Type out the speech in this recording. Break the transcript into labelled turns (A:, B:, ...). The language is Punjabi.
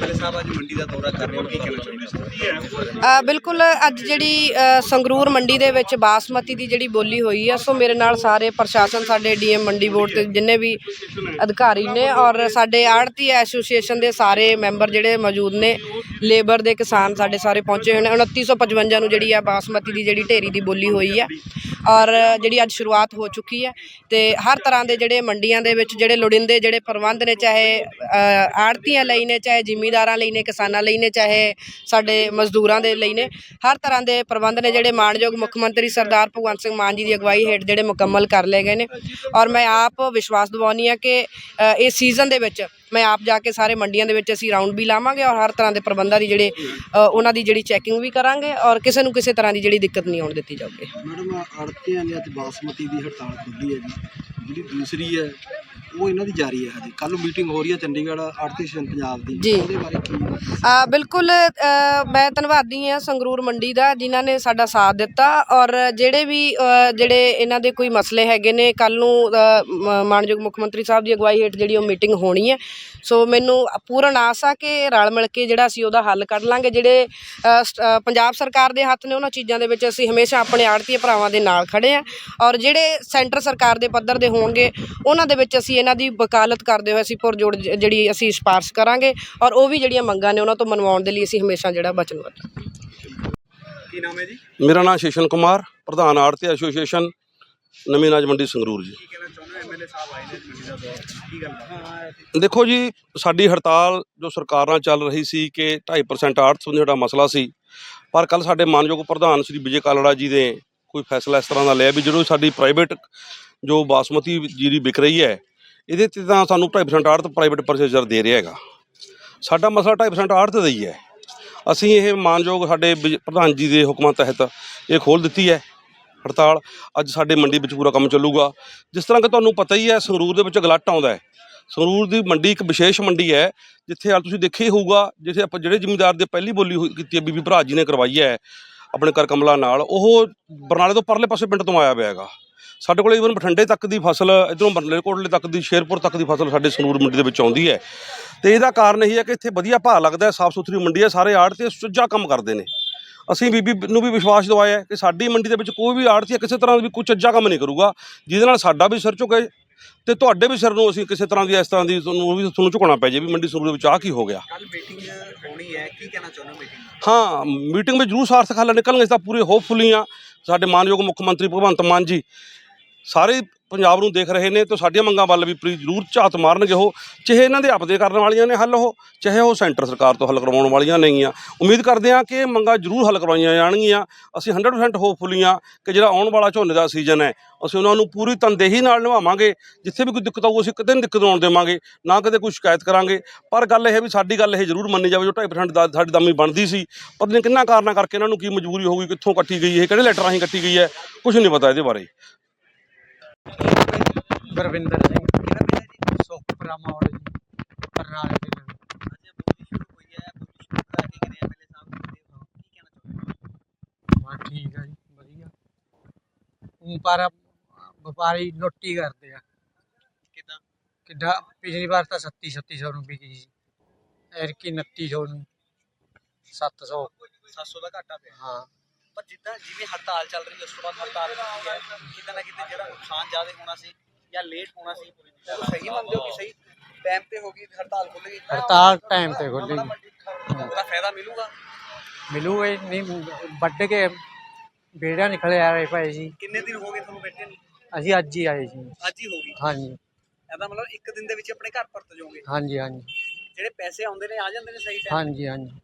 A: ਐਮਐਲਏ ਸਾਹਿਬ ਅੱਜ ਮੰਡੀ ਦਾ ਦੌਰਾ ਕਰ ਰਹੇ ਹੋ, ਕੀ ਕਹਿਣਾ ਚਾਹੁੰਦੇ ਹੋ?
B: ਬਿਲਕੁਲ ਅੱਜ ਜਿਹੜੀ ਸੰਗਰੂਰ ਮੰਡੀ ਦੇ ਵਿੱਚ ਬਾਸਮਤੀ ਦੀ ਜਿਹੜੀ ਬੋਲੀ ਹੋਈ ਆ, ਸੋ ਮੇਰੇ ਨਾਲ ਸਾਰੇ ਪ੍ਰਸ਼ਾਸਨ, ਸਾਡੇ ਡੀਐਮ ਮੰਡੀ ਬੋਰਡ ਤੇ ਜਿੰਨੇ ਵੀ ਅਧਿਕਾਰੀ ਨੇ ਔਰ ਸਾਡੇ ਆੜਤੀ ਐਸੋਸੀਏਸ਼ਨ ਦੇ ਸਾਰੇ ਮੈਂਬਰ ਜਿਹੜੇ ਮੌਜੂਦ ਨੇ, ਲੇਬਰ ਦੇ ਕਿਸਾਨ ਸਾਡੇ ਸਾਰੇ ਪਹੁੰਚੇ ਹੋਏ ਨੇ। 2955 ਨੂੰ ਜਿਹੜੀ ਆ ਬਾਸਮਤੀ ਦੀ ਜਿਹੜੀ ਢੇਰੀ ਦੀ ਬੋਲੀ ਹੋਈ ਆ। ਔਰ ਜਿਹੜੀ ਅੱਜ ਸ਼ੁਰੂਆਤ ਹੋ ਚੁੱਕੀ ਹੈ ਤੇ ਹਰ ਤਰ੍ਹਾਂ ਦੇ ਜਿਹੜੇ ਮੰਡੀਆਂ ਦੇ ਵਿੱਚ ਜਿਹੜੇ ਲੋੜਿੰਦੇ ਜਿਹੜੇ ਪ੍ਰਬੰਧ ਨੇ, ਚਾਹੇ ਆੜਤੀਆਂ ਲਈ ਨੇ, ਚਾਹੇ ਜ਼ਿਮੀਂਦਾਰਾਂ ਲਈ ਨੇ, ਕਿਸਾਨਾਂ ਲਈ ਨੇ, ਚਾਹੇ ਸਾਡੇ ਮਜ਼ਦੂਰਾਂ ਦੇ ਲਈ ਨੇ, ਹਰ ਤਰ੍ਹਾਂ ਦੇ ਪ੍ਰਬੰਧ ਨੇ ਜਿਹੜੇ ਮਾਣਯੋਗ ਮੁੱਖ ਮੰਤਰੀ ਸਰਦਾਰ ਭਗਵੰਤ ਸਿੰਘ ਮਾਨ ਜੀ ਦੀ ਅਗਵਾਈ ਹੇਠ ਜਿਹੜੇ ਮੁਕੰਮਲ ਕਰ ਲਏ ਗਏ ਨੇ। ਔਰ ਮੈਂ ਆਪ ਵਿਸ਼ਵਾਸ ਦਿਵਾਉਂਦੀ ਹਾਂ ਕਿ ਇਸ ਸੀਜ਼ਨ ਦੇ ਵਿੱਚ ਮੈਂ ਆਪ ਜਾ ਕੇ ਸਾਰੇ ਮੰਡੀਆਂ ਦੇ ਵਿੱਚ ਅਸੀਂ ਰਾਉਂਡ ਵੀ ਲਾਵਾਂਗੇ ਔਰ ਹਰ ਤਰ੍ਹਾਂ ਦੇ ਪ੍ਰਬੰਧਾਂ ਦੀ ਜਿਹੜੇ ਉਹਨਾਂ ਦੀ ਜਿਹੜੀ ਚੈਕਿੰਗ ਵੀ ਕਰਾਂਗੇ ਔਰ ਕਿਸੇ ਨੂੰ ਕਿਸੇ ਤਰ੍ਹਾਂ ਦੀ ਜਿਹੜੀ ਦਿੱਕਤ ਨਹੀਂ ਆਉਣ ਦਿੱਤੀ ਜਾਊਗੀ।
C: ਮੈਡਮ ਆੜਤੀਆਂ ਨੇ ਅੱਜ ਬਾਸਮਤੀ ਦੀ ਹੜਤਾਲ ਖੋਲ੍ਹੀ ਹੈ ਜੀ। ਜਿਹੜੀ ਦੂਸਰੀ ਹੈ ਉਹ ਇਹਨਾਂ ਦੀ ਜਾਰੀ ਹੈ ਹਜੇ। ਕੱਲ ਮੀਟਿੰਗ ਹੋ ਰਹੀ ਹੈ ਚੰਡੀਗੜ੍ਹ ਸਟੇਸ਼ਨ ਪੰਜਾਬ ਦੀ।
B: ਜੀ।
C: ਉਹਦੇ ਬਾਰੇ ਕੀ
B: ਆ ਬਿਲਕੁਲ ਅ, ਮੈਂ ਧੰਨਵਾਦੀ ਹਾਂ ਸੰਗਰੂਰ ਮੰਡੀ ਦਾ ਜਿਨ੍ਹਾਂ ਨੇ ਸਾਡਾ ਸਾਥ ਦਿੱਤਾ। ਔਰ ਜਿਹੜੇ ਵੀ ਅ, ਜਿਹੜੇ ਇਹਨਾਂ ਦੇ ਕੋਈ ਮਸਲੇ ਹੈਗੇ ਨੇ ਕੱਲ ਨੂੰ ਅ, ਮ- ਮਾਣਯੋਗ ਮੁੱਖ ਮੰਤਰੀ ਸਾਹਿਬ ਦੀ ਅਗਵਾਈ ਹੇਠ ਜਿਹੜੀ ਉਹ ਮੀਟਿੰਗ ਹੋਣੀ ਹੈ। ਸੋ ਮੈਨੂੰ ਪੂਰਨ ਆਸ ਆ ਕਿ ਰਲ ਮਿਲ ਕੇ ਜਿਹੜਾ ਅਸੀਂ ਉਹਦਾ ਹੱਲ ਕੱਢ ਲਾਂਗੇ। ਜਿਹੜੇ ਅ, ਅ, ਪੰਜਾਬ ਸਰਕਾਰ ਦੇ ਹੱਥ ਨੇ ਉਹਨਾਂ ਚੀਜ਼ਾਂ ਦੇ ਵਿੱਚ ਅਸੀਂ ਹਮੇਸ਼ਾ ਆਪਣੇ ਆੜਤੀ ਭਰਾਵਾਂ ਦੇ ਨਾਲ ਖੜੇ ਆ ਔਰ ਜਿਹੜੇ ਸੈਂਟਰ ਸਰਕਾਰ ਦੇ ਪੱਧਰ ਦੇ ਹੋਣਗੇ ਉਹਨਾਂ ਦੇ ਵਿੱਚ ਅਸੀਂ ਇਹਨਾਂ ਦੀ ਵਕਾਲਤ ਕਰਦੇ ਹੋਏ ਅਸੀਂ ਪੁਰਜੋੜ ਜ- ਜਿਹੜੀ ਅਸੀਂ ਸਿਫਾਰਸ਼ ਕਰਾਂਗੇ ਔਰ ਉਹ ਵੀ ਜਿਹੜੀਆਂ ਮੰਗਾਂ ਨੇ ਉਹਨਾਂ ਤੋਂ ਮਨਵਾਉਣ ਦੇ ਲਈ ਅਸੀਂ ਹਮੇਸ਼ਾ ਜਿਹੜਾ ਵਚਨਬੱਧ ਹਾਂ
A: ਕੀ ਨਾਮ ਹੈ ਜੀ?
D: ਮੇਰਾ ਨਾਮ ਸ਼ੇਸ਼ਨ ਕੁਮਾਰ ਪ੍ਰਧਾਨ ਆੜਤੀ ਐਸੋਸੀਏਸ਼ਨ ਨਵੀਂ ਅਨਾਜ ਮੰਡੀ ਸੰਗਰੂਰ ਜੀ।
A: ਕੀ ਕਹਿਣਾ ਚਾਹੁੰਦੇ ਹੋ? ਐਮਐਲਏ ਸਾਹਿਬ ਆਏ ਨੇ ਅੱਜ ਮੰਡੀ ਦਾ ਦੌਰਾ। ਕੀ ਗੱਲ ਬਾਤ ਹੈ?
D: ਦੇਖੋ ਜੀ ਸਾਡੀ ਹੜਤਾਲ ਜੋ ਸਰਕਾਰ ਨਾਲ ਚੱਲ ਰਹੀ ਸੀ ਕਿ 2.5% ਆੜਤ ਸੰਬੰਧੀ ਸਾਡਾ ਮਸਲਾ ਸੀ ਪਰ ਕੱਲ ਸਾਡੇ ਮਾਨਯੋਗ ਪ੍ਰਧਾਨ ਸ੍ਰੀ ਵਿਜੇ ਕਾਲੜਾ ਜੀ ਨੇ ਕੋਈ ਫੈਸਲਾ ਇਸ ਤਰ੍ਹਾਂ ਦਾ ਲਿਆ ਵੀ ਜਦੋਂ ਸਾਡੀ ਪ੍ਰਾਈਵੇਟ ਜੋ ਬਾਸਮਤੀ ਜੀਰੀ ਵਿਕ ਰਹੀ ਹੈ ਇਹਦੇ ਤੇ ਤਾਂ ਸਾਨੂੰ 2.5% ਆੜਤ ਪ੍ਰਾਈਵੇਟ ਪਰਚੇਜ਼ਰ ਦੇ ਰਿਹਾ ਹੈਗਾ। ਸਾਡਾ ਮਸਲਾ 2.5% ਆੜਤ ਦਾ ਹੀ ਹੈ। ਅਸੀਂ ਇਹ ਮਾਨਯੋਗ ਸਾਡੇ ਵਿਜ- ਪ੍ਰਧਾਨ ਜੀ ਦੇ ਹੁਕਮਾਂ ਤਹਿਤ ਇਹ ਖੋਲ ਦਿੱਤੀ ਹੈ ਹੜਤਾਲ। ਅੱਜ ਸਾਡੇ ਮੰਡੀ ਵਿੱਚ ਪੂਰਾ ਕੰਮ ਚੱਲੂਗਾ। ਜਿਸ ਤਰ੍ਹਾਂ ਕਿ ਤੁਹਾਨੂੰ ਪਤਾ ਹੀ ਹੈ, ਸੰਗਰੂਰ ਦੇ ਵਿੱਚ ਗਲੱਟ ਆਉਂਦਾ ਹੈ। ਸੰਗਰੂਰ ਦੀ ਮੰਡੀ ਇੱਕ ਵਿਸ਼ੇਸ਼ ਮੰਡੀ ਹੈ, ਜਿੱਥੇ ਹਾਲ ਤੁਸੀਂ ਦੇਖਿਆ ਹੀ ਹੋਊਗਾ, ਜਿੱਥੇ ਆਪਾਂ ਜਿਹੜੇ ਜ਼ਿਮੀਂਦਾਰ ਦੇ ਪਹਿਲੀ ਬੋਲੀ ਹੋਈ- ਕੀਤੀ ਹੈ, ਬੀਬੀ ਭਰਾ ਜੀ ਨੇ ਕਰਵਾਈ ਹੈ ਆਪਣੇ ਕਰ ਕਮਲਾ ਨਾਲ, ਉਹ ਬਰਨਾਲੇ ਤੋਂ ਪਰਲੇ ਪਾਸੇ ਪਿੰਡ ਤੋਂ ਆਇਆ ਹੋਇਆ ਹੈਗਾ। ਸਾਡੇ ਕੋਲ ਈਵਨ ਬਠਿੰਡੇ ਤੱਕ ਦੀ ਫਸਲ ਇਧਰੋਂ ਬਰਨਾਲੇ ਕੋਟਲੇ ਤੱਕ ਦੀ ਸ਼ੇਰਪੁਰ ਤੱਕ ਦੀ ਫਸਲ ਸਾਡੇ ਸੰਗਰੂਰ ਮੰਡੀ ਦੇ ਵਿੱਚ ਆਉਂਦੀ ਹੈ। ਤੇ ਇਹਦਾ ਕਾਰਨ ਇਹ ਹੈ ਕਿ ਇੱਥੇ ਵਧੀਆ ਭਾਅ ਲੱਗਦਾ ਹੈ ਸਾਫ਼ ਸੁਥਰੀ ਮੰਡੀ ਹੈ ਸਾਰੇ ਆੜ੍ਹਤੀ ਸੁੱਜਾ ਕੰਮ ਕਰਦੇ ਨੇ। ਅਸੀਂ ਬੀਬੀ ਨੂੰ ਵੀ ਵਿਸ਼ਵਾਸ ਦਿਵਾਇਆ ਕਿ ਸਾਡੀ ਮੰਡੀ ਦੇ ਵਿੱਚ ਕੋਈ ਵੀ ਆੜ੍ਹਤੀ ਕਿਸੇ ਤਰ੍ਹਾਂ ਦਾ ਵੀ ਕੋਈ ਚੱਜਾ ਕੰਮ ਨਹੀਂ ਕਰੂਗਾ ਜਿਹਦੇ ਨਾਲ ਸਾਡਾ ਵੀ ਸਿਰ ਝੁਕੇ ਤੇ ਤੁਹਾਡੇ ਵੀ ਸਿਰ ਨੂੰ ਅਸੀਂ ਕਿਸੇ ਤਰ੍ਹਾਂ ਦੀ ਇਸ ਤਰ੍ਹਾਂ ਦੀ ਤੁਹਾਨੂੰ ਵੀ ਤੁਹਾਨੂੰ ਝੁਕਾਉਣਾ ਪੈ ਜੇ ਵੀ ਮੰਡੀ ਸੰਗਰੂਰ ਦੇ ਵਿੱਚ ਆਹ ਕੀ ਹੋ ਗਿਆ।
A: ਕੱਲ ਮੀਟਿੰਗ ਹੋਣੀ ਹੈ ਕੀ ਕਹਿਣਾ ਚਾਹੁੰਦੇ ਮੀਟਿੰਗ
D: ਹਾਂ ਮੀਟਿੰਗ ਵਿੱਚ ਜ਼ਰੂਰ ਸਾਰਥਕ ਹੱਲ ਨਿਕਲਣਗੇ ਇਸ ਦਾ ਪੂਰੇ ਹੋਪਫੁਲੀ ਆ। ਸਾਡੇ ਮਾਨਯੋਗ ਮੁੱਖ ਮੰਤਰੀ ਭਗਵੰਤ ਮਾਨ ਜੀ ਸਾਰੇ ਪੰਜਾਬ ਨੂੰ ਦੇਖ ਰਹੇ ਨੇ, ਤੇ ਸਾਡੀਆਂ ਮੰਗਾਂ ਵੱਲ ਵੀ ਪੂਰੀ ਜ਼ਰੂਰ ਝਾਤ ਮਾਰਨਗੇ ਉਹ, ਚਾਹੇ ਇਹਨਾਂ ਦੇ ਆਪਦੇ ਕਰਨ ਵਾਲੀਆਂ ਨੇ ਹੱਲ ਉਹ, ਚਾਹੇ ਉਹ ਸੈਂਟਰ ਸਰਕਾਰ ਤੋਂ ਹੱਲ ਕਰਵਾਉਣ ਵਾਲੀਆਂ ਨੇਗੀਆਂ। ਉਮੀਦ ਕਰਦੇ ਹਾਂ ਕਿ ਇਹ ਮੰਗਾਂ ਜ਼ਰੂਰ ਹੱਲ ਕਰਵਾਈਆਂ ਜਾਣਗੀਆਂ। ਅਸੀਂ 100% ਹੋਪਫੁਲੀ ਹਾਂ ਕਿ ਜਿਹੜਾ ਆਉਣ ਵਾਲਾ ਝੋਨੇ ਦਾ ਸੀਜ਼ਨ ਹੈ, ਅਸੀਂ ਉਹਨਾਂ ਨੂੰ ਪੂਰੀ ਤਨਦੇਹੀ ਨਾਲ ਨਿਭਾਵਾਂਗੇ। ਜਿੱਥੇ ਵੀ ਕੋਈ ਦਿੱਕਤ ਆਊ, ਅਸੀਂ ਕਦੇ ਨਹੀਂ ਦਿੱਕਤ ਆਉਣ ਦੇਵਾਂਗੇ, ਨਾ ਕਦੇ ਕੋਈ ਸ਼ਿਕਾਇਤ ਕਰਾਂਗੇ। ਪਰ ਗੱਲ ਇਹ ਵੀ ਸਾਡੀ ਗੱਲ ਇਹ ਜ਼ਰੂਰ ਮੰਨੀ ਜਾਵੇ, ਜੋ 2.5% ਦਾ ਸਾਡੀ ਦਾਮੀ ਬਣਦੀ ਸੀ, ਪਤਾ ਕਿੰਨਾ ਕਾਰਨਾਂ ਕਰਕੇ ਇਹਨਾਂ ਨੂੰ ਕੀ ਮਜਬੂਰੀ ਹੋ ਗਈ, ਕਿੱਥੋਂ ਕੱਟੀ ਗਈ, ਇਹ ਕਿਹੜੇ ਲੈਟਰ ਰਾਹੀਂ ਕੱਟੀ ਗਈ ਹੈ ਕੁਝ ਨਹੀਂ ਪਤਾ ਇਹਦੇ ਬਾਰੇ।
E: ਗੁਰਵਿੰਦਰ ਸਿੰਘ। ਸੁਖਪੁਰਾ ਮੋੜ ਜੀ ਬਰਨਾਲੇ ਦੇ ਨੇੜੇ।
A: ਅੱਜ ਬੋਲੀ ਸ਼ੁਰੂ ਹੋਈ ਹੈ ਬੋਲੀ ਸ਼ੁਰੂ ਕਰਾ ਕੇ ਗਏ ਐਮਐਲਏ ਸਾਹਿਬ ਨੂੰ ਦੇ ਹੋ? ਕੀ ਕਹਿਣਾ ਚਾਹੁੰਦੇ ਹੋ
E: ਠੀਕ ਆ ਜੀ ਵਧੀਆ। ਊਂ ਪਰ ਵਪਾਰੀ ਲੁੱਟੀ ਕਰਦੇ ਆ।
A: ਕਿਦਾਂ?
E: ਕਿੱਡਾ ਪਿਛਲੀ ਵਾਰ ਤਾਂ 37 3700 ਨੂੰ ਵਿਕੀ ਸੀ। ਐਰਕੀ 2900 ਨੂੰ। 700
A: 700 ਦਾ ਘਾਟਾ ਪਿਆ।
E: ਹਾਂ।
A: ਪਰ ਜਿੱਦਾਂ ਜਿਵੇਂ ਹੜਤਾਲ ਚੱਲ ਰਹੀ ਉਸ ਤੋਂ ਬਾਅਦ ਹੜਤਾਲ ਕੀਤੀ ਹੈ ਕਿਤੇ ਨਾ ਕਿਤੇ ਜਿਹੜਾ ਨੁਕਸਾਨ ਜ਼ਿਆਦਾ ਹੋਣਾ ਸੀ ਜਾਂ ਲੇਟ ਹੋਣਾ ਸੀ ਉਹ ਸਹੀ ਮੰਨਦੇ ਹੋ ਕਿ ਸਹੀ? ਟਾਈਮ ਤੇ ਹੋ ਗਈ ਹੜਤਾਲ ਖੁੱਲ ਗਈ।
E: ਹੜਤਾਲ ਟਾਈਮ ਤੇ ਖੁੱਲੇਗੀ
A: ਉਹਦਾ ਫਾਇਦਾ ਮਿਲੂਗਾ?
E: ਮਿਲੂ ਇਹ ਨਹੀਂ ਵੱਢ ਕੇ ਬੇੜਿਆਂ ਨਿਕਲੇ ਆ ਰਹੇ ਪਏ ਸੀ
A: ਕਿੰਨੇ ਦਿਨ ਹੋ ਗਏ ਤੁਹਾਨੂੰ ਬੈਠੇ ਨੂੰ?
E: ਅਸੀਂ ਅੱਜ ਹੀ ਆਏ ਸੀ।
A: ਅੱਜ ਹੀ ਹੋ ਗਈ?
E: ਹਾਂਜੀ।
A: ਇਹਦਾ ਮਤਲਬ ਇੱਕ ਦਿਨ ਦੇ ਵਿੱਚ ਆਪਣੇ ਘਰ ਪਰਤ ਜਾਓਗੇ?
E: ਹਾਂਜੀ ਹਾਂਜੀ।
A: ਜਿਹੜੇ ਪੈਸੇ ਆਉਂਦੇ ਨੇ ਆ ਜਾਂਦੇ ਨੇ ਸਹੀ ਟਾਈਮ
E: ਹਾਂਜੀ ਹਾਂਜੀ।